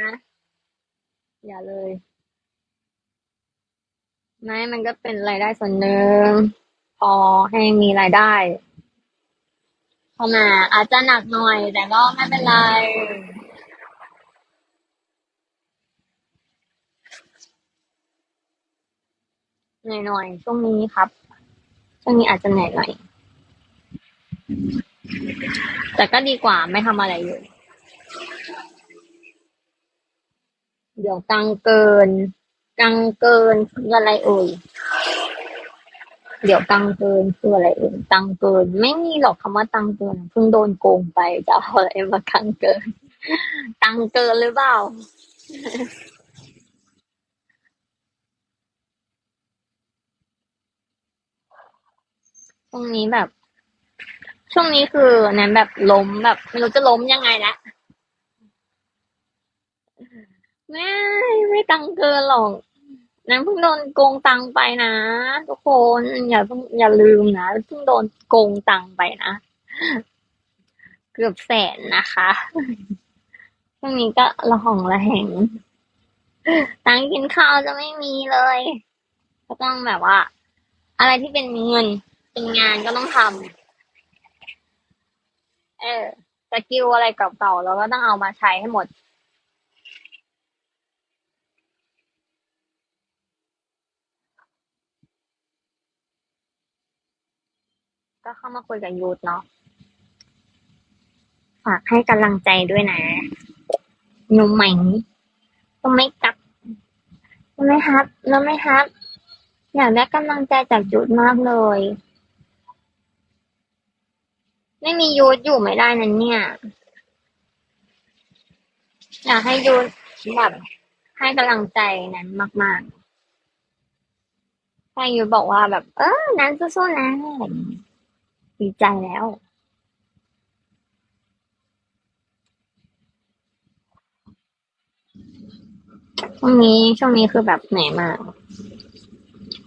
นะ อย่าเลยไม่มันก็เป็นรายได้ส่วนหนึ่ง พอให้มีรายได้ เข้ามาอาจจะหนักหน่อย แต่ก็ไม่เป็นไรเหนื่อยหน่อยช่วงนี้ครับ ช่วงนี้อาจจะเหนื่อยหน่อยแต่ก็ดีกว่าไม่ทำอะไรเลย เดี๋ยวตังเกิน ตังเกินคืออะไรเอ่ยเดี๋ยวตังเกินคืออะไรเอ่ยตังเกิน ไม่มีหรอกคำว่าตังเกินเพิ่งโดนโกงไปจะเอาอะไรมาตังเกิน ตังเกินหรือเปล่าช่วงนี้แบบ ช่วงนี้คือนั้นแบบล้มแบบ ไม่รู้จะล้มยังไงละ ไม่ไม่ตังเกินหรอกนั้นเพิ่งโดนโกงตังไปนะทุกคนอย่าเพิ่งอย่าลืมนะเพิ่งโดนโกงตังไปนะเกือบแสนนะคะช่วงนี้ก็ระหองระแหงตังกินข้าวจะไม่มีเลยก็ต้องแบบว่า อะไรที่เป็นเงินเป็นงานก็ต้องทำเออสกิลอะไรเก่าๆเราก็ต้องเอามาใช้ให้หมด ก็เข้ามาคุยกับยูทเนาะฝากให้กำลังใจด้วยนะหนุ่มใหม่ต้องไม่กลับต้องไม่ฮับแล้วไม่ฮับ อยากได้กำลังใจจากยูทมากเลย ไม่มียูทอยู่ไม่ได้นั่นเนี่ย อยากให้ยูทแบบให้กำลังใจนั้นมากๆให้ยูบอกว่าแบบ เออนั้นสู้ๆนะอะไรอย่างงี้ ดีใจแล้ว ช่วงนี้ช่วงนี้คือแบบเหนื่อยมาก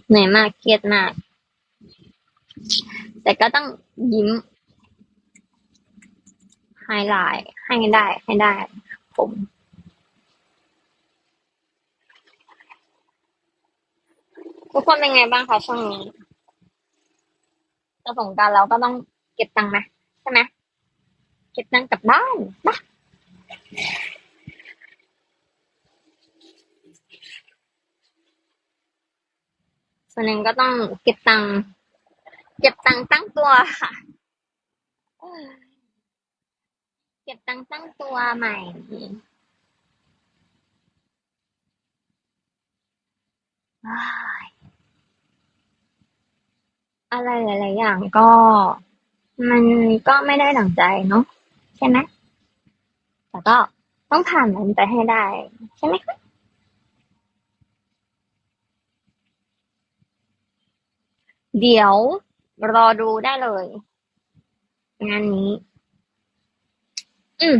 เหนื่อยมากเครียดมาก แต่ก็ต้องยิ้มไฮไลท์ให้ได้ให้ได้ ผมทุกคนเป็นไงบ้างคะช่วงนี้ จะส่งการเราก็ต้องเก็บตังค์ไหมใช่ไหมเก็บตังค์กลับบ้านปะส่วนหนึ่งก็ต้องเก็บตังค์เก็บตังค์ตั้งตัวค่ะเก็บตังค์ตั้งตัวใหม่ อ้าย อะไรหลาย ๆ อย่างก็ มันก็ไม่ได้ดั่งใจเนาะใช่ไหมแต่ก็ต้องผ่านมันไปให้ได้ ใช่ไหมคะเดี๋ยวรอดูได้เลย งานนี้ อืม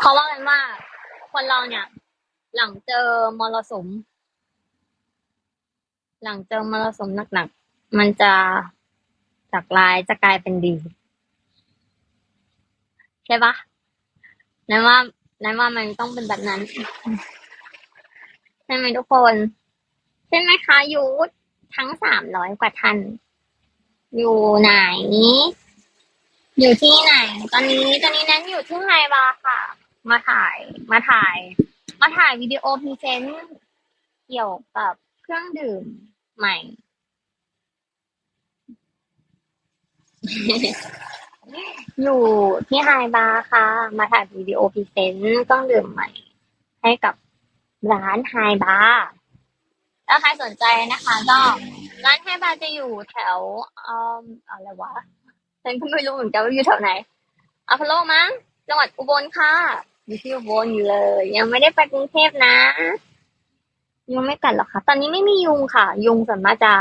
เขาว่ากันว่า คน เนี่ย หลังเจอมรสุม หลังเจอมรสุมหนักๆ มันจะจากร้ายจะกลายเป็นดี ใช่ปะนั้นว่านั้นว่ามันต้องเป็นแบบนั้นใช่ไหมทุกคน ใช่ไหมคะยูทั้งสามร้อยกว่าท่านอยู่ไหน อยู่ที่ไหน ตอนนี้ตอนนี้นั้นอยู่ที่ไฮบาร์ค่ะ มาถ่าย มาถ่าย มาถ่ายวิดีโอพรีเซนต์เกี่ยวกับเครื่องดื่มใหม่ อยู่ที่ไฮบาร์ค่ะ มาถ่ายวิดีโอพรีเซนต์เครื่องดื่มใหม่ ให้กับร้านไฮบาร์ถ้าใครสนใจนะคะก็ร้านไฮบาร์จะอยู่แถวอ่ออะไรวะฉันก็ไม่รู้เหมือนกันว่าอยู่แถวไหนอัพโลมั้งจังหวัดอุบลค่ะ อยู่ที่อุบลอยู่เลย ยังไม่ได้ไปกรุงเทพนะ ยุงไม่กัดหรอกค่ะ ตอนนี้ไม่มียุงค่ะ ยุงส่วนมากจะ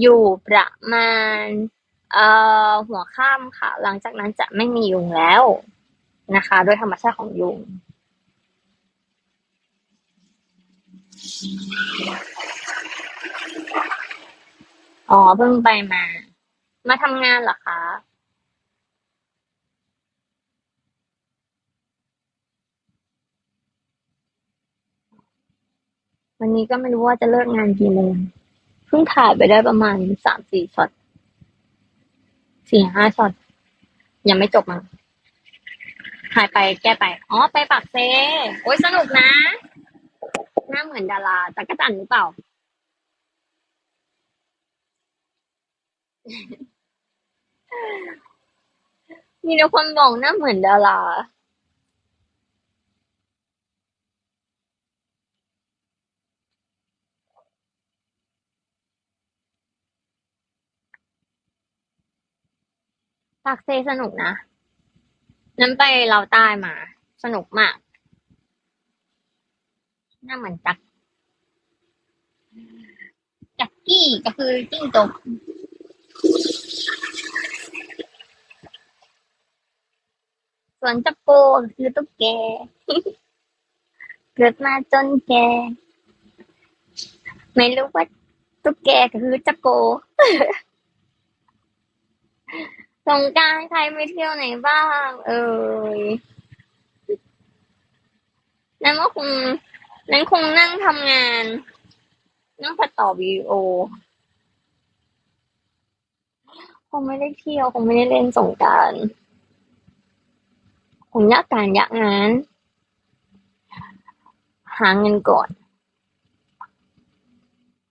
อยู่ประมาณ เอ่อหัวค่ำค่ะ หลังจากนั้นจะไม่มียุงแล้วนะคะ โดยธรรมชาติของยุงอ๋อเพิ่งไปมา มาทำงานเหรอคะ วันนี้ก็ไม่รู้ว่าจะเลิกงานกี่โมงเพิ่งถ่ายไปได้ประมาณสามสี่ช็อตสี่ห้าช็อตยังไม่จบมั้งหายไปแก้ไป อ๋อ ไปปากเซ โอ้ยสนุกนะ หน้าเหมือนดาราจักรจันหรือเปล่า มีแต่คนบอกหน้าเหมือนดารา ปากเซสนุกนะ นั้นไปเราวใต้มา สนุกมาก หน้าเหมือนจัก จักกี้ก็คือจิ้งจกส่วนจักโกก็คือตุ๊กแก เกิดมาจนแก ไม่รู้ว่าตุ๊กแกคือจักโก สงกรานต์ใครไปเที่ยวไหนบ้าง เอ่ยนั้นก็คง นั้นคงนั่งทำงาน นั่งตัดต่อวิดีโอ คงไม่ได้เที่ยว คงไม่ได้เล่นสงกานต์คงยากการยากงาน หาเงินก่อน